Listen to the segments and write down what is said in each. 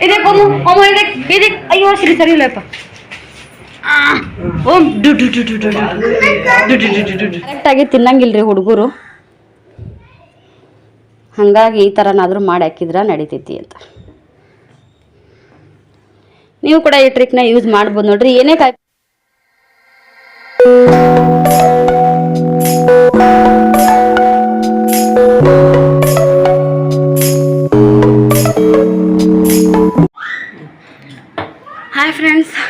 ಇದಕ್ಕೆ ohm ohm ಇದಕ್ಕೆ ಇದಕ್ಕೆ ಅಯ್ಯೋ ಸರಿ ಸರಿ ಇಲ್ಲಪ್ಪ ಓಮ್ ಡು ಡು ಡು ಡು ಡು ಕರೆಕ್ಟಾಗಿ ತಿನ್ನಂಗಿಲ್ರಿ ಹುಡುಗರು ಹಂಗಾಗಿ ಈ ಥರನಾದರೂ ಮಾಡಿ ಹಾಕಿದ್ರೆ ನಡಿತೈತಿ ಅಂತ ನೀವು ಕೂಡ ಈ ಟ್ರಿಕ್ನ ಯೂಸ್ ಮಾಡ್ಬೋದು ನೋಡ್ರಿ ಏನೇ ಕಾಯಿ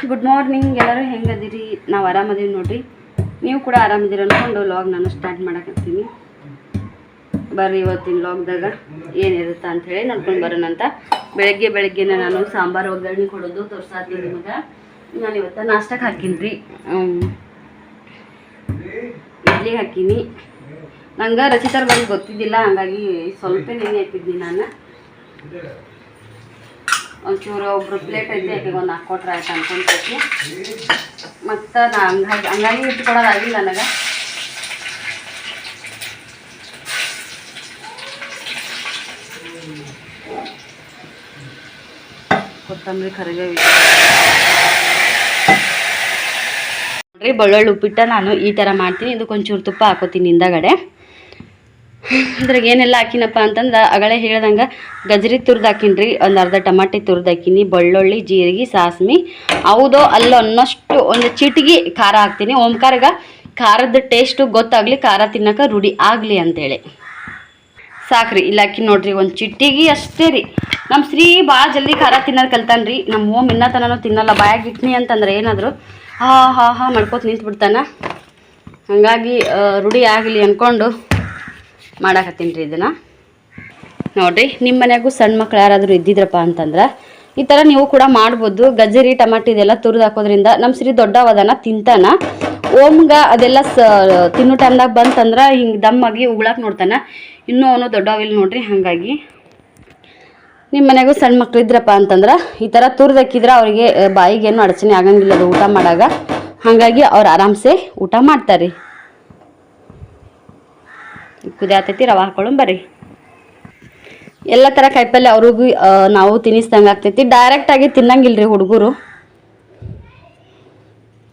ಗುಡ್ ಮಾರ್ನಿಂಗ್ ಎಲ್ಲರೂ ಹೆಂಗದಿರಿ? ನಾವು ಆರಾಮದೀವಿ ನೋಡ್ರಿ. ನೀವು ಕೂಡ ಆರಾಮದಿರಿ ಅಂದ್ಕೊಂಡು ಲಾಗ್ ನಾನು ಸ್ಟಾರ್ಟ್ ಮಾಡಕತ್ತೀನಿ. ಬರ್ರಿ ಇವತ್ತಿನ ಲಾಗ್ದಾಗ ಏನಿರುತ್ತೆ ಅಂತ ಹೇಳಿ ನೋಡ್ಕೊಂಡು ಬರೋಣ ಅಂತ. ಬೆಳಗ್ಗೆ ಬೆಳಗ್ಗೆನೆ ನಾನು ಸಾಂಬಾರು ಒಗ್ಗರಣೆ ಕೊಡೋದು ತೋರ್ಸಾತೀನಿ ನಿಮಗೆ. ನಾನು ಇವತ್ತು ನಾಷ್ಟಕ್ಕೆ ಹಾಕೀನಿ ರೀ ಇಡ್ಲಿಗೆ ಹಾಕೀನಿ. ನಂಗೆ ರಚಿತರ ಬಗ್ಗೆ ಗೊತ್ತಿದ್ದಿಲ್ಲ, ಹಂಗಾಗಿ ಸ್ವಲ್ಪ ನೆನೆ ಹಾಕಿದ್ನಿ ನಾನು. ಒಂಚೂರು ಒಬ್ರು ಪ್ಲೇಟ್ ಐತಿ ಅದಕ್ಕೆ ಒಂದು ಹಾಕ್ಕೊಟ್ರೆ ಆಯ್ತು ಅನ್ಕೊಂತೈತಿ ಮತ್ತು ನಾ ಹಂಗಾಗಿ ಹಂಗಾಗಿ ಇಟ್ಕೊಳ್ಳೋದಾಗಿಲ್ಲ ನನಗೆ. ಕೊತ್ತಂಬರಿ, ಕರಿಬೇವು ನೋಡ್ರಿ, ಬೆಳ್ಳುಳ್ಳಿ ಉಪ್ಪಿಟ್ಟ ನಾನು ಈ ಥರ ಮಾಡ್ತೀನಿ. ಇದಕ್ಕೊಂಚೂರು ತುಪ್ಪ ಹಾಕೋತೀನಿ ಹಿಂದಗಡೆ. ಇದ್ರಾಗ ಏನೆಲ್ಲ ಹಾಕಿನಪ್ಪ ಅಂತಂದ್ರೆ ಅಗಳೇ ಹೇಳ್ದಂಗೆ ಗಜರಿ ತುರ್ದು ಹಾಕಿನ್ರಿ, ಒಂದು ಅರ್ಧ ಟಮಾಟಿ ತುರ್ದು ಹಾಕಿನಿ, ಬೆಳ್ಳುಳ್ಳಿ, ಜೀರಿಗೆ, ಸಾಸ್ಮಿ, ಹೌದೋ ಅಲ್ಲೋ ಅನ್ನಷ್ಟು ಒಂದು ಚಿಟಿಗೆ ಖಾರ ಹಾಕ್ತೀನಿ. ಓಂಕಾರಗ ಖಾರದ ಟೇಸ್ಟು ಗೊತ್ತಾಗಲಿ, ಖಾರ ತಿನ್ನಕ್ಕೆ ರೂಢಿ ಆಗಲಿ ಅಂತೇಳಿ. ಸಾಕ್ರಿ ಇಲ್ಲ ಹಾಕಿ ನೋಡ್ರಿ ಒಂದು ಚಿಟ್ಟಿಗೆ ಅಷ್ಟೇ ರೀ. ನಮ್ಮ ಶ್ರೀ ಭಾಳ ಜಲ್ದಿ ಖಾರ ತಿನ್ನೋದು ಕಲ್ತಾನ್ರಿ. ನಮ್ಮ ಓಮ್ ಇನ್ನ ತನೂ ತಿನ್ನಲ್ಲ, ಬಾಯಾಗ ಇಟ್ನಿ ಅಂತಂದ್ರೆ ಏನಾದರೂ ಹಾ ಹಾ ಹಾ ಮಾಡ್ಕೋತ ನಿಂತು ಬಿಡ್ತಾನ ಹಾಗಾಗಿ ರುಡಿ ಆಗಲಿ ಅಂದ್ಕೊಂಡು ಮಾಡಾಕತ್ತೀನಿ ರೀ ಇದನ್ನು. ನೋಡಿರಿ ನಿಮ್ಮ ಮನೆಗೂ ಸಣ್ಣ ಮಕ್ಳು ಯಾರಾದರೂ ಇದ್ದಿದ್ರಪ್ಪ ಅಂತಂದ್ರೆ, ಈ ಥರ ನೀವು ಕೂಡ ಮಾಡ್ಬೋದು. ಗಜ್ಜರಿ, ಟಮಾಟಿ ಇದೆಲ್ಲ ತುರಿದು ಹಾಕೋದ್ರಿಂದ ನಮ್ಮ ಶ್ರೀ ದೊಡ್ಡವದನ ತಿಂತಾನ. ಓಮ್ಗ ಅದೆಲ್ಲ ಸ, ತಿನ್ನೋ ಟೈಮ್ದಾಗ ಬಂತಂದ್ರೆ ಹಿಂಗೆ ದಮ್ಮಾಗಿ ಉಗುಳಕ್ಕೆ ನೋಡ್ತಾನೆ. ಇನ್ನೂ ಅವನು ದೊಡ್ಡವಿಲ್ಲ ನೋಡ್ರಿ, ಹಾಗಾಗಿ. ನಿಮ್ಮ ಮನೆಗೂ ಸಣ್ಣ ಮಕ್ಳು ಇದ್ರಪ್ಪ ಅಂತಂದ್ರೆ, ಈ ಥರ ಹಾಕಿದ್ರೆ ಅವರಿಗೆ ಏನು ಅಡಚಣೆ ಆಗಂಗಿಲ್ಲ ಅದು ಊಟ ಮಾಡಾಗ. ಹಾಗಾಗಿ ಅವ್ರು ಆರಾಮ್ಸೆ ಊಟ ಮಾಡ್ತಾರೆ ಕುದಿಯಾತೈತಿ, ರವೆ ಹಾಕೊಳ್ಳೋಣ, ಬರ್ರಿ. ಎಲ್ಲ ಥರ ಕಾಯಿಪಲ್ಲೆ ಅವ್ರಿಗೂ ನಾವು ತಿನ್ನಿಸ್ದಂಗೆ ಆಗ್ತೈತಿ. ಡೈರೆಕ್ಟಾಗಿ ತಿನ್ನಂಗಿಲ್ರಿ ಹುಡುಗರು.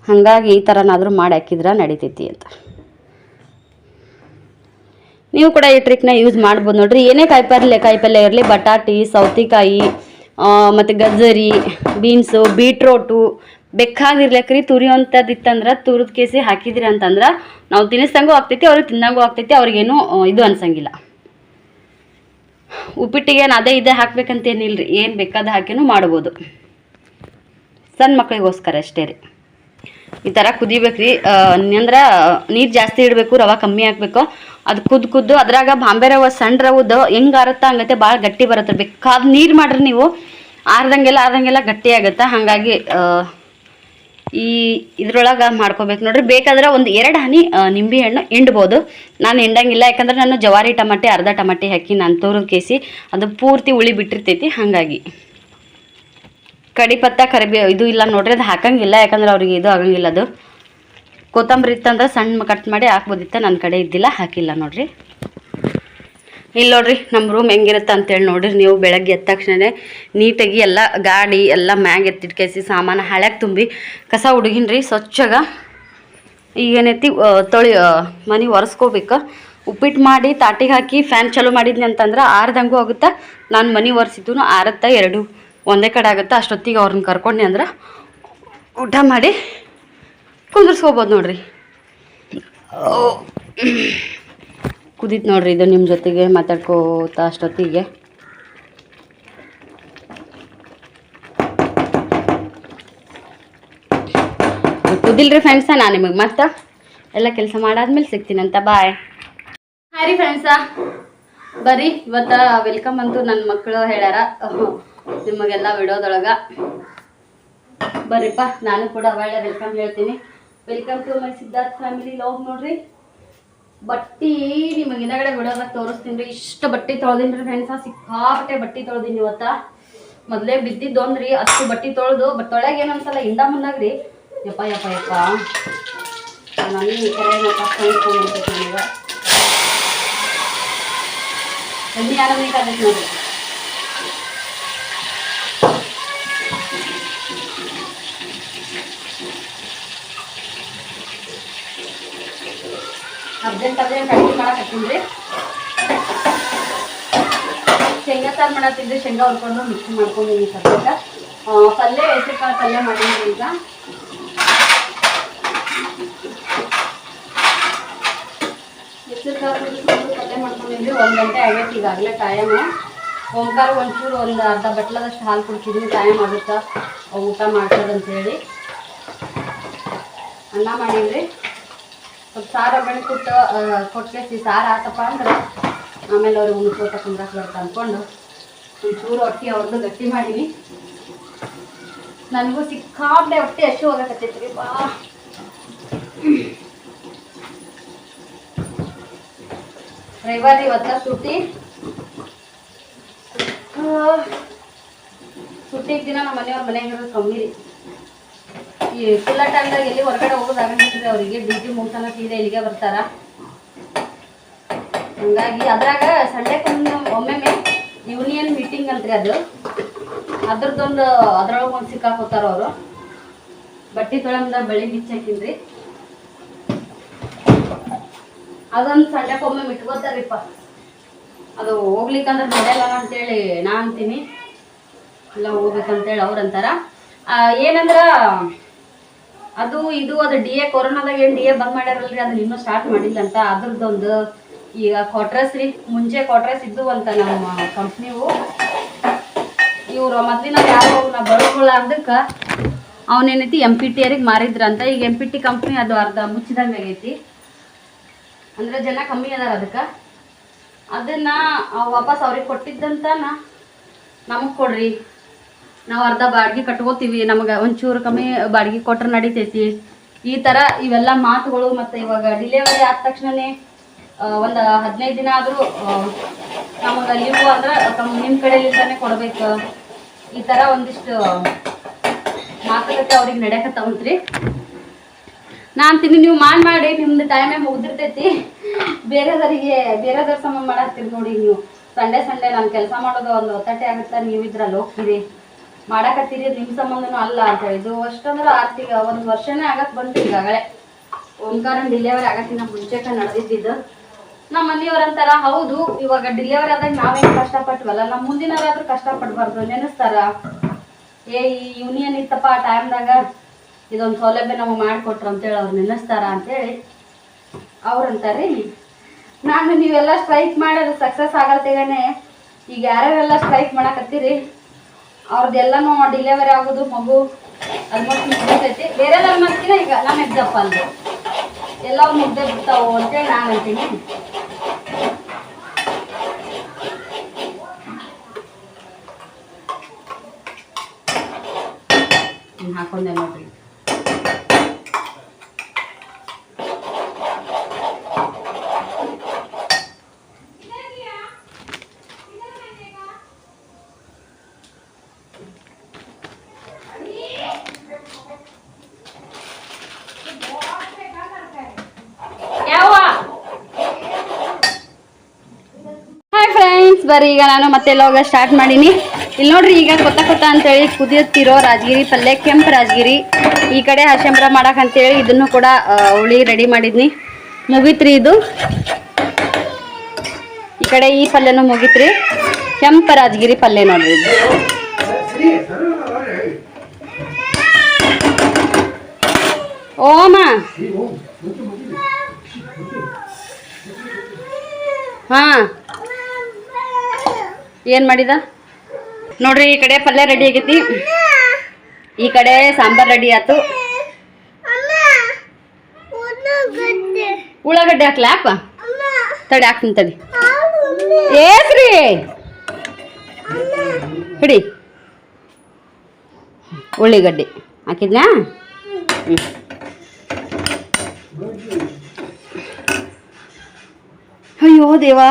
ಹಾಗಾಗಿ ಈ ಥರನಾದರೂ ಮಾಡಿ ಹಾಕಿದ್ರೆ ನಡಿತೈತಿ ಅಂತ. ನೀವು ಕೂಡ ಈ ಟ್ರಿಕ್ನ ಯೂಸ್ ಮಾಡ್ಬೋದು ನೋಡ್ರಿ. ಏನೇ ಕಾಯಿಪಲ್ಲೆ ಕಾಯಿಪಲ್ಲೆ ಇರಲಿ, ಬಟಾಟಿ, ಸೌತೆಕಾಯಿ ಮತ್ತು ಗಜ್ಜರಿ ಬೀನ್ಸು ಬೀಟ್ರೋಟು ಬೇಕಾಗಿರ್ಲಕ್ರಿ ತುರಿಯುವಂಥದ್ದು ಇತ್ತಂದ್ರೆ ತುರಿದ ಕೇಸಿ ಹಾಕಿದ್ರಿ ಅಂತಂದ್ರೆ ನಾವು ತಿನ್ನಿಸ್ದಂಗೂ ಆಗ್ತೈತಿ, ಅವ್ರಿಗೆ ತಿನ್ನಂಗೂ ಆಗ್ತೈತಿ, ಅವ್ರಿಗೇನು ಇದು ಅನ್ಸಂಗಿಲ್ಲ. ಉಪ್ಪಿಟ್ಟಿಗೆ ಏನು ಅದೇ ಇದೇ ಹಾಕ್ಬೇಕಂತೇನಿಲ್ಲ ರೀ ಏನು ಬೇಕಾದ ಹಾಕಿನೂ ಮಾಡ್ಬೋದು. ಸಣ್ಣ ಮಕ್ಕಳಿಗೋಸ್ಕರ ಅಷ್ಟೇ ರೀ. ಈ ಥರ ಕುದಿಬೇಕ್ರಿ ಅಂದ್ರೆ ನೀರು ಜಾಸ್ತಿ ಇಡಬೇಕು, ರವೆ ಕಮ್ಮಿ ಹಾಕ್ಬೇಕು. ಅದು ಕುದ್ದು ಕುದ್ದು ಅದ್ರಾಗ ಬಾಂಬೆ ರವೆ ಸಣ್ಣ ರವದ್ದು ಹೆಂಗೆ ಆರತ್ತಾ ಹಂಗತ್ತೆ ಭಾಳ ಗಟ್ಟಿ ಬರುತ್ತೆ, ಬೇಕಾದ ನೀರು ಮಾಡ್ರಿ ನೀವು. ಆರ್ದಂಗೆಲ್ಲ ಆರ್ದಂಗೆಲ್ಲ ಗಟ್ಟಿ ಆಗುತ್ತೆ, ಹಾಗಾಗಿ ಈ ಇದ್ರೊಳಗೆ ಮಾಡ್ಕೋಬೇಕು ನೋಡ್ರಿ. ಬೇಕಾದ್ರೆ ಒಂದು ಎರಡು ಹನಿ ನಿಂಬೆ ಹಣ್ಣು ಹಿಂಡ್ಬೋದು. ನಾನು ಹಿಂಡಂಗಿಲ್ಲ, ಯಾಕಂದ್ರೆ ನಾನು ಜವಾರಿ ಟಮಾಟೆ, ಅರ್ಧ ಟಮಾಟೆ ಹಾಕಿ ನಾನು ತೋರದ ಕೇಸಿ, ಅದು ಪೂರ್ತಿ ಉಳಿ ಬಿಟ್ಟಿರ್ತೈತಿ, ಹಾಗಾಗಿ. ಕಡಿಪತ್ತ ಕರಿಬೇ, ಇದು ಇಲ್ಲ ನೋಡ್ರಿ, ಅದು ಹಾಕಂಗಿಲ್ಲ, ಯಾಕಂದ್ರೆ ಅವ್ರಿಗೆ ಇದು ಆಗಂಗಿಲ್ಲ ಅದು. ಕೊತ್ತಂಬರಿ ಇತ್ತಂದ್ರೆ ಸಣ್ಣ ಕಟ್ ಮಾಡಿ ಹಾಕ್ಬೋದಿತ್ತ ನನ್ನ ಕಡೆ ಇದ್ದಿಲ್ಲ, ಹಾಕಿಲ್ಲ ನೋಡ್ರಿ. ಇಲ್ಲಿ ನೋಡ್ರಿ ನಮ್ಮ ರೂಮ್ ಹೆಂಗಿರುತ್ತೆ ಅಂತೇಳಿ ನೋಡ್ರಿ, ನೀವು ಬೆಳಗ್ಗೆ ಎದ್ದ ತಕ್ಷಣನೇ ನೀಟಾಗಿ ಎಲ್ಲ ಗಾಡಿ, ಎಲ್ಲ ಮ್ಯಾಗ ಎತ್ತಿಟ್ಕೇಸಿ ಸಾಮಾನು ಹಳ್ಯಾಗ ತುಂಬಿ, ಕಸ ಹುಡುಗಿನ್ರಿ, ಸ್ವಚ್ಛಗ. ಈಗೇನೈತಿ ತೊಳಿ ಮನೆ ಒರೆಸ್ಕೋಬೇಕು. ಉಪ್ಪಿಟ್ಟು ಮಾಡಿ, ತಾಟಿಗೆ ಹಾಕಿ, ಫ್ಯಾನ್ ಚಾಲೂ ಮಾಡಿದ್ನಿ ಅಂತಂದ್ರೆ ಆರ್ದಂಗೂ ಆಗುತ್ತಾ. ನಾನು ಮನೆ ಒರೆಸಿದ್ದು ಆರತ್ತ ಎರಡು. ಒಂದೇ ಕಡೆ ಆಗುತ್ತೆ, ಅಷ್ಟೊತ್ತಿಗೆ ಅವ್ರನ್ನ ಕರ್ಕೊಂಡ್ನಿ ಅಂದ್ರೆ ಊಟ ಮಾಡಿ ಕುಂದಿರ್ಸ್ಕೋಬೋದು ನೋಡ್ರಿ. ಕುದೀತ್ ನೋಡ್ರಿ, ಇದು ನಿಮ್ಮ ಜೊತೆಗೆ ಮಾತಾಡ್ಕೋತ ಅಷ್ಟೊತ್ತಿಗೆ. ಕುದಿಲ್ರಿ ಫ್ರೆಂಡ್ಸ ನಾ ನಿಮಗೆ ಮತ್ತೆ? ಎಲ್ಲ ಕೆಲಸ ಮಾಡಾದ್ಮೇಲೆ ಸಿಗ್ತೀನಂತ ಬಾಯ್ ಹಾಯ್ ಫ್ರೆಂಡ್ಸ ಬರ್ರಿ, ಇವತ್ತ ವೆಲ್ಕಮ್ ಅಂತೂ ನನ್ನ ಮಕ್ಕಳು ಹೇಳ್ಯಾರ. ನಿಮಗೆಲ್ಲ ವಿಡಿಯೋದೊಳಗ. ಬರ್ರಿಪ್ಪ, ನಾನು ಕೂಡ ಒಳ್ಳೆ ವೆಲ್ಕಮ್ ಹೇಳ್ತೀನಿ. Welcome to my Siddhartha family vlog ನೋಡ್ರಿ. ಬಟ್ಟಿ ನಿಮಗೆ ಹಿಂದಗಡೆ ವಿಡಿಯೋದಾಗ ತೋರಿಸ್ತೀನಿ ರೀ. ಇಷ್ಟು ಬಟ್ಟೆ ತೊಳೆದಿನ್ರಿ ಫ್ರೆಂಡ್ಸ ಸಿಕ್ಕಾಪಟ್ಟೆ ಬಟ್ಟೆ ತೊಳೆದೀನಿ ಇವತ್ತ. ಮೊದಲೇ ಬಿದ್ದಿದ್ದೊಂದ್ರಿ ಅಷ್ಟು ಬಟ್ಟೆ ತೊಳೆದು, ಬಟ್ ತೊಳೆಗೆ ಏನು ಅನ್ಸಲ್ಲ, ಹಿಂದ ರೀ. ಯಪ್ಪ ಯಪ್ಪ ಯಪ್ಪ. ನನಗೆ ಈ ಕಡೆ ನನಗೆ ಎಣ್ಣೆ ಯಾರು ಬೇಕಾದೈತೆ ನೋಡ್ರಿ ಅರ್ಜೆಂಟ್ ಅರ್ಜೆಂಟ್ ಅಡುಗೆ ಮಾಡಕತ್ತೀನಿ ಶೇಂಗಾ ಸಾರು ಮಾಡತ್ತಿದ್ರೆ ಶೇಂಗಾ ಹುರ್ಕೊಂಡು ಮಿಕ್ಸ್ ಮಾಡ್ಕೊಂಡಿದ್ದೀನಿ ಸದ್ಯಕ್ಕೆ. ಪಲ್ಯ ಪಲ್ಯ, ಹೆಸರುಕಾಳು ಪಲ್ಯ ಮಾಡಿದ್ದೀನಿ ಈಗ. ಬಿಡಿಸ್ಕೊಂಡು ಪಲ್ಯ ಮಾಡ್ಕೊಂಡಿದ್ವಿ ಒಂದು ಗಂಟೆ ಆಗೈತೆ ಈಗಾಗಲೇ ಟೈಮ್. ಓಂಕಾರ ಒಂಚೂರು ಒಂದು ಅರ್ಧ ಬಟ್ಲದಷ್ಟು ಹಾಲು ಕುಡ್ತಿದ್ವಿ ಟೈಮ್ ಆಗುತ್ತಾ. ಊಟ ಮಾಡ್ತದಂತೇಳಿ ಅನ್ನ ಮಾಡಿದ್ರಿ ಸ್ವಲ್ಪ ಸಾರ ಬೆಳೆ ಕೊಟ್ಟು ಸಾರ ಆತಪ್ಪ ಅಂದ್ರೆ, ಆಮೇಲೆ ಅವ್ರಿಗೆ ಉಣ್ಕೋತ ಕುಂದ್ರಕ್ಕೆ ಬರ್ತಾ ಅಂದ್ಕೊಂಡು ಒಂಚೂರು ಹೊಟ್ಟಿ ಅವ್ರದ್ದು ಗಟ್ಟಿ ಮಾಡೀನಿ. ನನಗೂ ಸಿಕ್ಕಾಪಟ್ಟೆ ಹೊಟ್ಟೆ ಅಷ್ಟು ಹೋಗಕತ್ತೈತ್ರಿ ಬಾ. ರವಿವಾರ ಇವತ್ತ ಸುಟ್ಟಿ. ಸುಟ್ಟಿಗೆ ದಿನ ನಮ್ಮ ಮನೆಯವ್ರ ಮನೆಯಾಗಿರೋದು ಕಮ್ಮಿ ರೀ. ಈ ಫುಲ್ಲ ಟೈಮ್ದಾಗ ಎಲ್ಲಿ ಹೊರಗಡೆ ಹೋಗೋದು ಆಗಂಗಿಲ್ಲ ಅವರಿಗೆ. ಡ್ಯೂಟಿ ಮುಗ್ಸನ ಸೀದಾ ಇಲ್ಲಿಗೆ ಬರ್ತಾರ. ಹಂಗಾಗಿ ಅದ್ರಾಗ ಸಂಡೆಕ್ಕೊಮ್ಮೆ ಒಮ್ಮೆಮ್ಮೆ ಯೂನಿಯನ್ ಮೀಟಿಂಗ್ ಅಂತ್ರಿ ಅದು. ಅದ್ರದ್ದೊಂದು, ಅದ್ರೊಳಗೆ ಒಂದು ಸಿಕ್ಕಾಕೋತಾರ ಅವರು. ಬಟ್ಟೆ ತೊಳಂದ ಬೆಳಿ ಬಿಚ್ಚಾಕಿನ್ರಿ ಅದೊಂದು ಸಂಡೆಕ್ಕೊಮ್ಮೆ ಇಟ್ಕೋತಾರಿಪ್ಪ. ಅದು ಹೋಗ್ಲಿಕ್ಕಂದ್ರೆ ನಡೆಯಲ್ಲ ಅಂತೇಳಿ ನಾ ಅಂತೀನಿ. ಎಲ್ಲ ಹೋಗ್ಬೇಕಂತೇಳಿ ಅವ್ರು ಅಂತಾರ. ಏನಂದ್ರ ಅದು ಇದು, ಅದು ಡಿ ಎ ಕೊರೋನಾದಾಗ ಏನು ಡಿ ಎ ಬಂದ್ ಮಾಡ್ಯಾರಲ್ರಿ? ಅದನ್ನ ಇನ್ನೂ ಸ್ಟಾರ್ಟ್ ಮಾಡಿಲ್ಲ ಅಂತ ಅದ್ರದ್ದೊಂದು, ಈಗ ಕ್ವಾಟ್ರಸ್ ರೀ. ಮುಂಚೆ ಕ್ವಾಟ್ರಸ್ ಇದ್ದು ಅಂತ ನಮ್ಮ ಕಂಪ್ನಿವು ಇವರು ಮೊದ್ಲಿನ ಯಾರು ನಾ ಬರೋಕೊಳ್ಳಾರ್ದಕ್ಕೆ ಅವನೇನೈತಿ ಎಂ ಪಿ ಟಿ ಅವ್ರಿಗೆ ಮಾರಿದ್ರಂತ. ಈಗ ಎಂ ಪಿ ಟಿ ಕಂಪ್ನಿ ಅದು ಅರ್ಧ ಮುಚ್ಚಿದಂಗೆ ಆಗೈತಿ. ಅಂದ್ರೆ ಜನ ಕಮ್ಮಿ ಅದಾರ ಅದಕ್ಕೆ. ಅದನ್ನ ವಾಪಸ್ ಅವ್ರಿಗೆ ಕೊಟ್ಟಿದ್ದಂತ ನಮಗೆ ಕೊಡ್ರಿ. ನಾವು ಅರ್ಧ ಬಾಡಿಗೆ ಕಟ್ಕೋತೀವಿ, ನಮಗೆ ಒಂಚೂರು ಕಮ್ಮಿ ಬಾಡಿಗೆ ಕೊಟ್ರೆ ನಡೀತೈತಿ. ಈ ಥರ ಇವೆಲ್ಲ ಮಾತುಗಳು ಮತ್ತು ಇವಾಗ ಡಿಲೆವರಿ ಆದ ತಕ್ಷಣನೇ ಒಂದು ಹದಿನೈದು ದಿನ ಆದರೂ ನಮಗೆ ಲೀವು ಅಂದ್ರೆ ತಮ್ಮ ನಿಮ್ಮ ಕಡೆಯಿಂದಾನೆ ಕೊಡಬೇಕು. ಈ ಥರ ಒಂದಿಷ್ಟು ಮಾತುಕತೆ ಅವ್ರಿಗೆ ನಡೆಯಕತ್ತಾವಂತ್ರಿ. ನಾನು ಅಂತೀನಿ ನೀವು ಮಾಡಿ ಮಾಡಿ, ನಿಮ್ದು ಟೈಮೇ ಮುಗ್ದಿರ್ತೈತಿ. ಬೇರೆದವರಿಗೆ, ಬೇರೆದವ್ರ ಸಮ ಮಾಡಾಕ್ತೀರಿ ನೋಡಿ ನೀವು. ಸಂಡೇ ಸಂಡೇ ನಾನು ಕೆಲಸ ಮಾಡೋದು ಒಂದು ಒತ್ತಟೆ ಆಗುತ್ತೆ ನೀವು ಇದ್ರಲ್ಲಿ ಹೋಗ್ತೀರಿ. ಮಾಡಾಕತ್ತೀರಿ ನಿಮ್ಮ ಸಂಬಂಧನೂ ಅಲ್ಲ ಅಂತ ಹೇಳಿ. ಇದು ಅಷ್ಟಂದ್ರೆ ಆರ್ತಿಗ ಒಂದು ವರ್ಷನೇ ಆಗಕ್ಕೆ ಬಂತು ಈಗಾಗಲೇ. ಓಂಕಾರನ್ ಡಿಲಿವರಿ ಆಗತ್ತಿನ ಮುಂಚೆಕ ನಡೆದಿದ್ದು. ನಮ್ಮ ಮನೆಯವ್ರ ಅಂತಾರ, ಹೌದು, ಇವಾಗ ಡಿಲಿವರಿ ಆದಾಗ ನಾವೇನು ಕಷ್ಟಪಟ್ವಲ್ಲ ನಮ್ಮ ಮುಂದಿನವರಾದ್ರೂ ಕಷ್ಟಪಡ್ಬಾರ್ದು ನೆನೆಸ್ತಾರ? ಏ, ಈ ಯೂನಿಯನ್ ಇತ್ತಪ್ಪ, ಆ ಟೈಮ್ದಾಗ ಇದೊಂದು ಸೌಲಭ್ಯ ನಮಗೆ ಮಾಡಿಕೊಟ್ರು ಅಂತೇಳಿ ಅವ್ರು ನೆನೆಸ್ತಾರ ಅಂತೇಳಿ ಅವ್ರು ಅಂತಾರೆ ನಾನು ನೀವೆಲ್ಲ ಸ್ಟ್ರೈಕ್ ಮಾಡೋದು ಸಕ್ಸಸ್ ಆಗಲ್ತೇಗನೆ, ಈಗ ಯಾರ್ಯಾರೆಲ್ಲ ಸ್ಟ್ರೈಕ್ ಮಾಡಕತ್ತೀರಿ? ಅವ್ರದ್ದೆಲ್ಲನೂ ಡಿಲೆವರಿ ಆಗೋದು, ಮಗು ಆಲ್ಮೋಸ್ಟ್ ಮುಗ್ದೈತಿ ಬೇರೆ ನಮ್ಮಕ್ಕಿನ ಈಗ ನಮ್ಮ ಎಕ್ಸಾಂಪಲ್ ಎಲ್ಲವೂ ಮುಗ್ದೆ ಬಿಡ್ತಾವು ಅಂತೇಳಿ ನಾನು ಅಂತೀನಿ ಹಾಕೊಂಡೆ ನೋಡ್ರಿ ಯಾವ ಹಾಯ್ ಫ್ರೆಂಡ್ಸ್ ಬರ್ರಿ, ಈಗ ನಾನು ಮತ್ತೆ ಹೋಗ ಸ್ಟಾರ್ಟ್ ಮಾಡೀನಿ. ಇಲ್ಲಿ ನೋಡ್ರಿ, ಈಗ ಕೊತ್ತ ಕೊತ್ತ ಅಂತೇಳಿ ಕುದಿಯುತ್ತಿರೋ ರಾಜಗಿರಿ, ಪಲ್ಯ, ಕೆಂಪು ರಾಜಗಿರಿ, ಈ ಕಡೆ ಹಸಂಬ್ರ ಮಾಡಕ್ ಅಂತೇಳಿ ಇದನ್ನು ಕೂಡ ಹುಳಿ ರೆಡಿ ಮಾಡಿದ್ನಿ. ಮುಗಿತ್ರಿ ಇದು. ಈ ಕಡೆ ಈ ಪಲ್ಯನೂ ಮುಗಿತ್ರಿ. ಕೆಂಪು ರಾಜಗಿರಿ ಪಲ್ಯ ನೋಡ್ರಿ ಇದು. ಓಮ ಹಾ. ಏನ್ ಮಾಡಿದ? ನೋಡ್ರಿ, ಈ ಕಡೆ ಪಲ್ಯ ರೆಡಿ ಆಗೈತಿ. ಈ ಕಡೆ ಸಾಂಬಾರ್ ರೆಡಿ ಆಯ್ತು. ಉಳ್ಳಾಗಡ್ಡೆ ಹಾಕ್ಲ ಯಾಕ ತಡಿ, ಹಾಕ್ತೀನಿ ತಡಿ. ಏಸ್ರಿ? ಹಿಡಿ. ಉಳ್ಳಿಗಡ್ಡೆ. ಹಾಕಿದ್ನಾ ಅಯ್ಯೋ ದೇವಾ.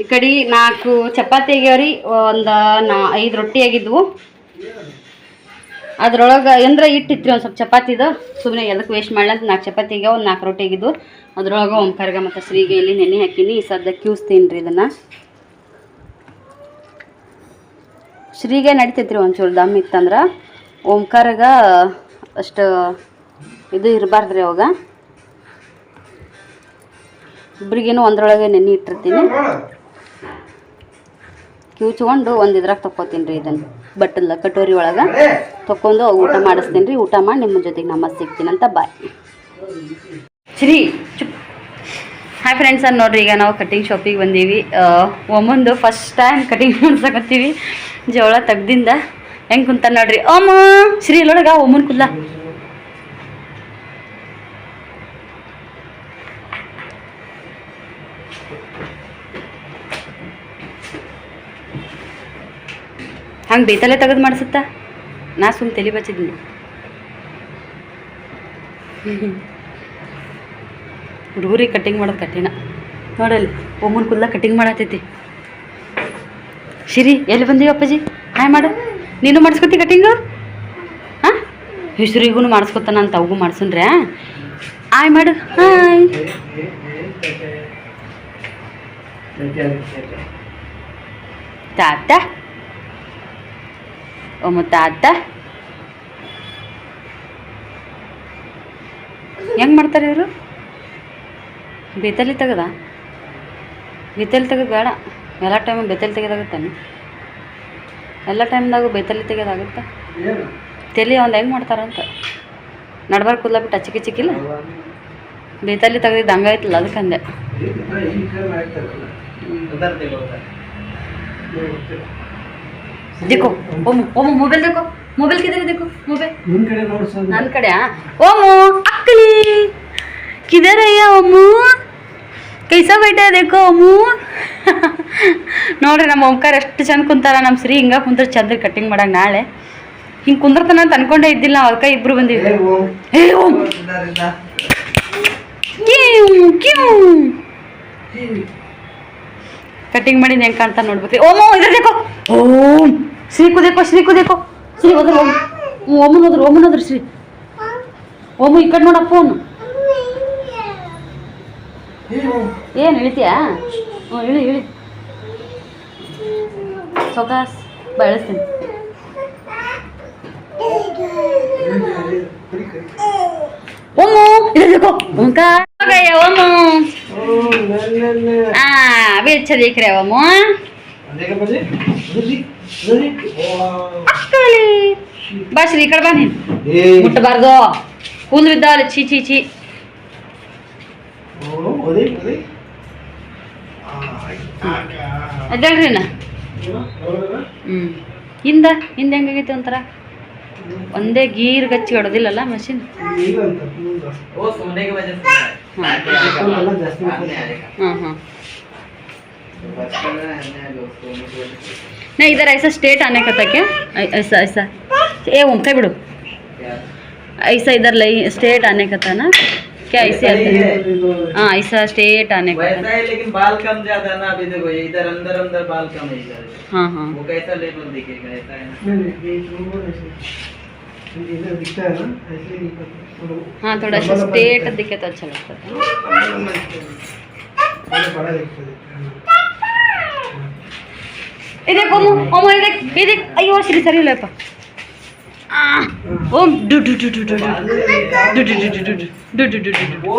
ಈ ಕಡೆ ನಾಲ್ಕು ಚಪಾತಿ ಆಗ್ಯಾವ್ರಿ, ಒಂದು ನಾ ಐದು ರೊಟ್ಟಿ ಆಗಿದ್ವು. ಅದ್ರೊಳಗೆ ಅಂದ್ರೆ ಇಟ್ಟಿತ್ರಿ ಒಂದು ಸ್ವಲ್ಪ ಚಪಾತಿದು ಸುಮ್ಮನೆ ಎದಕ್ಕೆ ವೇಸ್ಟ್ ಮಾಡ್ಲಂತ ನಾಲ್ಕು ಚಪಾತಿ ಆಗ್ಯಾವ, ಒಂದು ನಾಲ್ಕು ರೊಟ್ಟಿ ಆಗಿದ್ವು. ಅದ್ರೊಳಗೆ ಓಂಕಾರ್ಗ ಮತ್ತು ಶ್ರೀಗೆ ಇಲ್ಲಿ ನೆನೆ ಹಾಕಿನಿ, ಈ ಸದ್ಯ ಕ್ಯೂಸ್ತೀನಿ ರೀ ಇದನ್ನು. ಶ್ರೀಗೆ ನಡಿತೈತ್ರಿ ಒಂಚೂರು ದಮ್ ಇತ್ತಂದ್ರೆ, ಓಂಕಾರಗ ಅಷ್ಟು ಇದು ಇರಬಾರ್ದ್ರಿ ಅವಾಗ. ಇಬ್ಬರಿಗೇನು ಒಂದರೊಳಗೆ ನೆನೆ ಇಟ್ಟಿರ್ತೀನಿ. ಕಿವುಚ್ಕೊಂಡು ಒಂದು ಇದ್ರಾಗ ತಕ್ಕೋತೀನಿ ರೀ ಇದನ್ನು. ಬಟ್ಟಲ್ಲ ಕಟೋರಿ ಒಳಗೆ ತಕ್ಕೊಂಡು ಊಟ ಮಾಡಿಸ್ತೀನಿ ರೀ ಊಟ ಮಾಡಿ ನಿಮ್ಮ ಜೊತೆಗೆ ನಮ್ಮ ಸಿಗ್ತೀನಂತ ಬಾಯ್. ಶ್ರೀ ಚುಪ್. ಹಾಯ್ ಫ್ರೆಂಡ್ಸ್ ಅನ್ನ ನೋಡ್ರಿ ಈಗ ನಾವು ಕಟಿಂಗ್ ಶಾಪಿಗೆ ಬಂದೀವಿ. ಒಮ್ಮೊಂದು ಫಸ್ಟ್ ಟೈಮ್ ಕಟಿಂಗ್ ಮಾಡ್ಸಕತ್ತೀವಿ. ಜೋಳ ತೆಗ್ದಿಂದ ಹೆಂಗೆ ಕುಂತ ನೋಡ್ರಿ. ಓಮ ಶ್ರೀ ಇಲ್ಲೊಳಗ ಒಮ್ಮನ್ ಕುಲ್ಲ ಹಂಗೆ ಬೇತಲ್ಲೇ ತೆಗೆದು ಮಾಡಿಸುತ್ತಾ? ನಾ ಸುಮ್ಮ ತಲೆ ಬಚ್ಚಿದ್ನಿ. ಹುಡುಗರಿಗೆ ಕಟ್ಟಿಂಗ್ ಮಾಡೋದು ಕಠಿಣ. ನೋಡಲ್ಲಿ, ಒಮ್ಮನ ಕುಲ್ಲ ಕಟ್ಟಿಂಗ್ ಮಾಡತ್ತೈತಿ ಶಿರಿ, ಎಲ್ಲಿ ಬಂದೀವಿ ಅಪ್ಪಾಜಿ? ಹಾಯ್ ಮಾಡು. ನೀನು ಮಾಡಿಸ್ಕೊತಿ ಕಟ್ಟಿಂಗು ಹಾಂ? ಹೆಸರಿಗೂ ಮಾಡಿಸ್ಕೊತಾನ ಅಂತ ಅವಗೂ ಮಾಡಿಸನ್ರೆ? ಆಯ್ ಮಾಡು. ಹಾಯ್. ತಾತ. ಒಮ್ಮ ತಾತ ಹೆಂಗೆ ಮಾಡ್ತಾರೆ ಇವರು ಬೆತ್ತಲಿ ತೆಗದ ಬೆತ್ತಲಿ ತೆಗೆದು ಬೇಡ ಎಲ್ಲ ಟೈಮ್ ಬೆತ್ತಲಿ ತೆಗೆದಾಗುತ್ತಾನೆ ಎಲ್ಲ ಟೈಮ್ದಾಗೂ ಬೆತ್ತಲಿ ತೆಗೆದಾಗುತ್ತಾ ತಲೆ ಒಂದು ಹೆಂಗೆ ಮಾಡ್ತಾರಂತ ನಡ್ಬಾರ್ ಕೂದಲ ಬಿಟ್ಟು ಅಚ್ಚಿಕಿ ಚಿಕ್ಕಿಲ್ಲ ಬೇತಲ್ಲಿ ತೆಗೆದಿದ್ದು ಹಂಗಾಯ್ತಲ್ಲ ಅದಕ್ಕಂದೆ देखो ओमो ओमो मोबाइल देखो मोबाइल किधर है देखो मोबाइल ನಿಮ್ ಕಡೆ ನೋಡ್ಸೋದು ನನ್ನ ಕಡೆ ಓಮೋ ಅಕ್ಕಲಿ किधर है ये ओमो ಕೈಸ ಬೇಟ देखो ಓಮು ನೋಡ್ರಿ ನಮ್ಮ ಓಂಕಾರ ಎಷ್ಟು ಚಂದ ಕುಂತಾರ ನಮ್ಮ ಶ್ರೀ ಹಿಂಗ ಕುಂತ್ರ ಚಂದ ಕಟ್ಟಿಂಗ್ ಮಾಡಕ್ ನಾಳೆ ಹಿಂಗೆ ಕುಂದ್ರತನ ಅಂತ ಅನ್ಕೊಂಡೇ ಇದ್ದಿಲ್ಲ ನಾವು ಅದಕ್ಕೆ ಇಬ್ರು ಬಂದಿವಿ ಏ ಓಂ ಕ್ಯೂ ಕ್ಯೂ ಕಟಿಂಗ್ ಮಾಡಿದ ಹೆಂಗೆ ಕಾಣ್ತಾ ನೋಡ್ಬೇಕು ಓಮೋ ಇದ್ರ ದೇಕೋ ಓಂ ಶ್ರೀ ಕುದೇಕೋ ಶ್ರೀ ಕುದೇಕೋ ಶ್ರೀ ಹೋದ್ರ ಓಮ್. ಓಮನ್ ಹೋದ್ರು ಓಮನ್ ಹೋದ್ರು ಶ್ರೀ. ಓಮು ಈ ಕಡೆ ನೋಡಪ್ಪ ಅವನು. ಏನು ಇಳಿತೀಯಾ? ಹ್ಞೂ ಇಳಿ ಇಳಿ. ಸೊಕಾಸ್ ಬೆಳೆಸ್ತೀನಿ ಓಮು ಇದ್ರ ದೇಕೋ ಓಂಕಾ ಓಮು ಆ. भी अच्छा देख रहे हो मोह बस निकल बने मुट बार दो कूंद बिद्दाल छी छी छी ನಾ ಹ್ಞೂ ಹಿಂದ ಹಿಂದೆ ಹೆಂಗಾಗೈತೆ ಒಂಥರ? ಒಂದೇ ಗೀರ್ ಗಚ್ಚಿ ಹೊಡೆದಿಲ್ಲಲ್ಲ ಮಷಿನ್? ಹಾಂ. ಹಾಂ नहीं इधर ऐसा स्टेट आने का था क्या? ऐसा ऐसा। ए ओम कह बिड़ो? ऐसा इधर लई स्टेट आने का था ना? क्या ऐसे आता है? हाँ। ऐसा स्टेट आने का वैसा है लेकिन बाल कम ज़्यादा ना अभी देखो ये इधर अंदर अंदर बाल कम है इधर। हाँ हाँ। वो कैसा लेवल दिखेगा ऐसा है ना? हाँ थोड़ा सा स्टेट दिखे तो अच्छा लगता था ಇದಕ್ಕೆ ಓಮ್ ಓಮ ಇದಕ್ಕೆ ಇದಕ್ಕೆ ಅಯ್ಯೋ ಶ್ರೀ ಸರಿ ಇಲ್ಲಪ್ಪ ಓಂ ಡು ಡು ಡು ಡು ಡು ಡು ಡು ಡು ಡು ಡು ಡು ಡು ಡು ಡು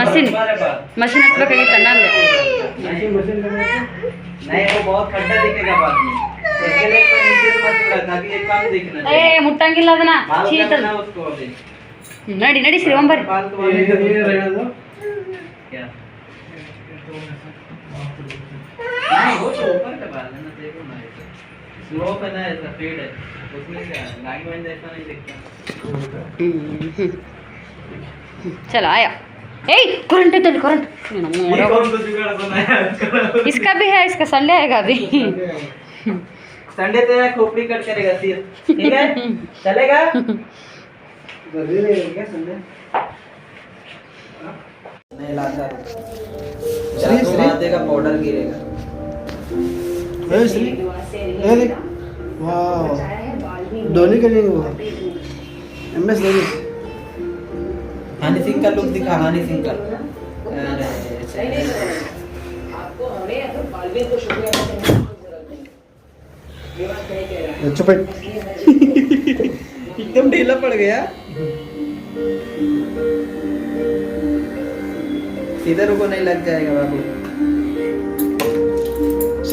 ಮಷಿನ್ ಮಷಿನ್ ಹಚ್ಬೇಕಾಗಿತ್ತ ನಂಗೆ ಏ ಮುಟ್ಟಂಗಿಲ್ಲ ಅದನ್ನ ಚೀತ ನಡಿ ನಡಿ ಶ್ರೀ ಓಂ ಬರ್ರಿ नहीं वो तो ऊपर का बाल है ना देखो ना स्लोप है ना ऐसा फेड है उसमें क्या लाइन वाइन जैसा नहीं दिखता। चलो आया। ए करंट है तेरे करंट ये कौन सा जुगाड़ बनाया इसका भी है इसका संडे आएगा अभी। संडे तेरा खोपड़ी कट करेगा सिर। ठीक है? चलेगा? रहेगा संडे नहीं लाता श्री- श्री- का पाउडर गिरेगा। श्री धोनी का नहीं हुआ। M S Dhoni. Honey Singh का लुक दिखा हनी सिंह का। अरे चुप एकदम ढीला पड़ गया। इधर रुको नहीं लग जाएगा बाबू।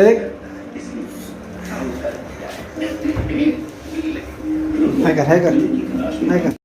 एक नाही कर नाही कर